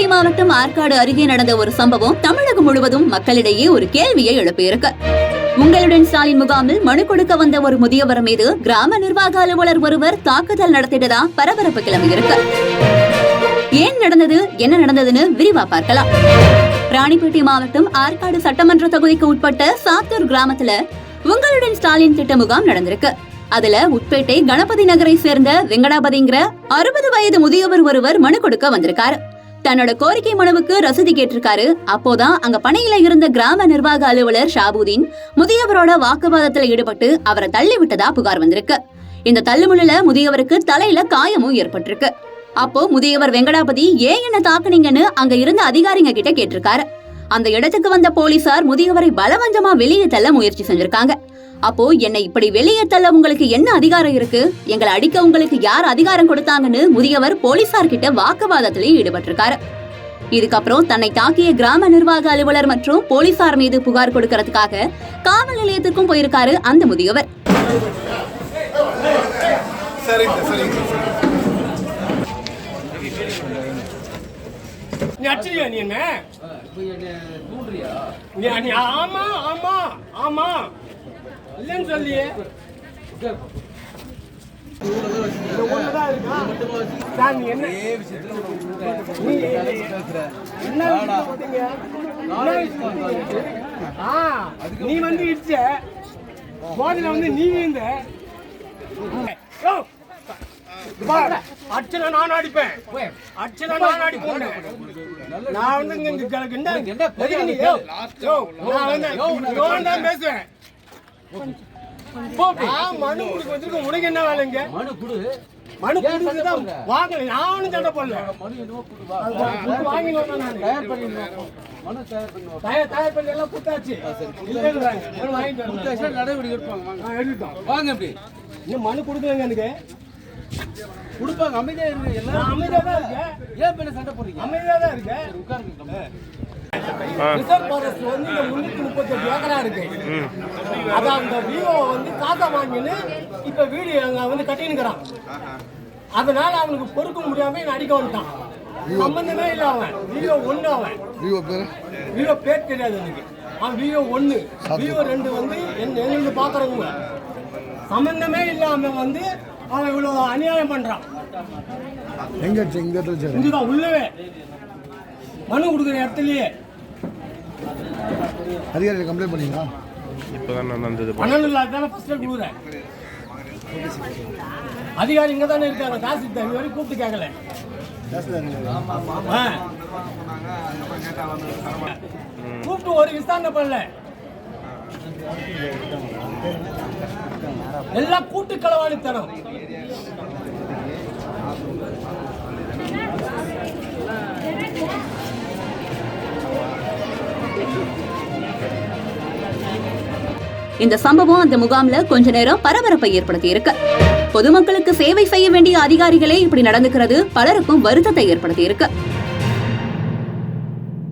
ராணிப்பேட்டை மாவட்டம் ஆற்காடு அருகே நடந்த ஒரு சம்பவம் தமிழகம் முழுவதும் மக்களிடையே ஒரு கேள்வியை எழுப்பியிருக்கு. உங்களுடன் ஸ்டாலின் முகாமில் மனு கொடுக்க வந்த ஒரு முதியவர் மீது கிராம நிர்வாக அலுவலர் ஒருவர் தாக்குதல் நடத்திட்டதா பரபரப்பு கிளம்பியிருக்கு. ஏன் நடந்தது என்ன நடந்ததுன்னு விரிவா பார்க்கலாம். ராணிப்பேட்டை மாவட்டம் ஆற்காடு சட்டமன்ற தொகுதிக்கு உட்பட்ட சாத்தூர் கிராமத்துல உங்களுடன் ஸ்டாலின் திட்ட முகாம் நடந்திருக்கு. அதுல உட்பேட்டை கணபதி நகரை சேர்ந்த வெங்கடாபதிங்கிற அறுபது வயது முதியவர் ஒருவர் மனு கொடுக்க வந்திருக்காரு. தன்னோட கோரிக்கை மனுவுக்கு ரசீது கேட்டிருக்காரு. அப்போதான் அங்க பணியில இருந்த கிராம நிர்வாக அலுவலர் ஷாபுதீன் முதியவரோட வாக்குவாதத்துல ஈடுபட்டு அவரை தள்ளி விட்டதா புகார் வந்திருக்கு. இந்த தள்ளுமுள்ள முதியவருக்கு தலையில காயமும் ஏற்பட்டிருக்கு. அப்போ முதியவர் வெங்கடாபதி ஏன் என்ன தாக்குனீங்கன்னு அங்க இருந்த அதிகாரிங்க கிட்ட கேட்டிருக்காரு. அந்த இடத்துக்கு வந்த போலீசார் முதியவரை பலவந்தமா வெளியே தள்ள முயற்சி செஞ்சிருக்காங்க. அப்போ என்னை இப்படி வெளியே தள்ள உங்களுக்கு என்ன அதிகாரம் இருக்கு? எங்களை அடிக்க உங்களுக்கு யார் அதிகாரம் கொடுத்தாங்கன்னு முதியவர் போலீசார் கிட்ட வாக்குவாதத்திலேயே ஈடுபட்டிருக்காரு. இதுக்கப்புறம் தன்னை தாக்கிய கிராம நிர்வாக அலுவலர் மற்றும் போலீசார் மீது புகார் கொடுக்கறதுக்காக காவல் நிலையத்திற்கும் போயிருக்காரு அந்த முதியவர். நீ அடிச்சியா நீ என்ன? நீ நீ ஆமா ஆமா ஆமா. இல்லைன்னு சொல்லியே. நீ என்ன? ஆ, நீ வந்து இடிச்ச. போதில வந்து நீ விழுந்த. அடிச்சனா நான் அடிப்பேன். அடிச்சனா நான் அடிப்பேன். நான் வந்து இங்க இங்க யோ, நான் தான் பேசுவேன். மனு கொடுக்க உனக்கு என்ன வேலைங்க மனு கொடு. மனு கொடுத்து தான் வாங்கல. நான் ஒன்றும் சண்டை போடல. மனு என்னவோ கொடு அது கொடுத்து வாங்கிட்டு வந்தேன் நான். தயார் மனு தயார் தயார் பண்ணி எல்லாம் கொடுத்தாச்சு. வாங்கிட்டு நடவடிக்கை எடுப்பாங்க வாங்க. வாங்க இன்னும் மனு கொடுக்கலங்க எனக்கு. கொடுப்பாங்க அமைதியா இருங்க நான் எல்லாம் அமைதியாக தான் இருக்கேன். ஏன் பின்ன சண்டை போடுறீங்க? அமைதியாக தான் இருக்கேன். உட்காருங்க ரிசர்வ் ஃபாரஸ்ட் வந்து இந்த முன்னூத்தி முப்பத்தெட்டு ஏக்கரா இருக்கு. அதான் அந்த விவோ வந்து காசா வாங்கின்னு இப்ப வீடு அங்க வந்து கட்டினுக்கிறான் அதனால அவனுக்கு பொறுக்க முடியாம என்ன அடிக்க வந்துட்டான். சம்பந்தமே இல்ல அவன். விவோ ஒண்ணு அவன். விவோ பேர்? தெரியாது எனக்கு அவன் விவோ ஒண்ணு விவோ ரெண்டு வந்து என்ன எங்களுக்கு பாக்குறவங்க. சம்பந்தமே இல்லாம வந்து அவன் இவ்வளவு அநியாயம் பண்றான். எங்க அடிச்சாரு? இங்கதான் உள்ளவே. மனு கொடுக்குற இடத்துலயே. அதிகாரிகள் கம்ப்ளைண்ட் பண்ணீங்களா? இப்போதான் நடந்தது பணம் இல்லாதான ஃபர்ஸ்ட் கொடுக்குறேன் அதிகாரி இங்க தானே இருக்காங்க காசு இது வரைக்கும் கூப்பிட்டு கேட்கல ஆ. கூப்பிட்டு ஒரு விசாரணை பண்ணல. எல்லாம் கூட்டு களவாணித்தனம் இந்த சம்பவம் அந்த முகாம்ல கொஞ்ச நேரம் பரபரப்பை ஏற்படுத்தி இருக்கு பொதுமக்களுக்கு சேவை செய்ய வேண்டிய அதிகாரிகளே இப்படி நடந்துக்கிறது பலருக்கும் வருத்தத்தை ஏற்படுத்தி இருக்கு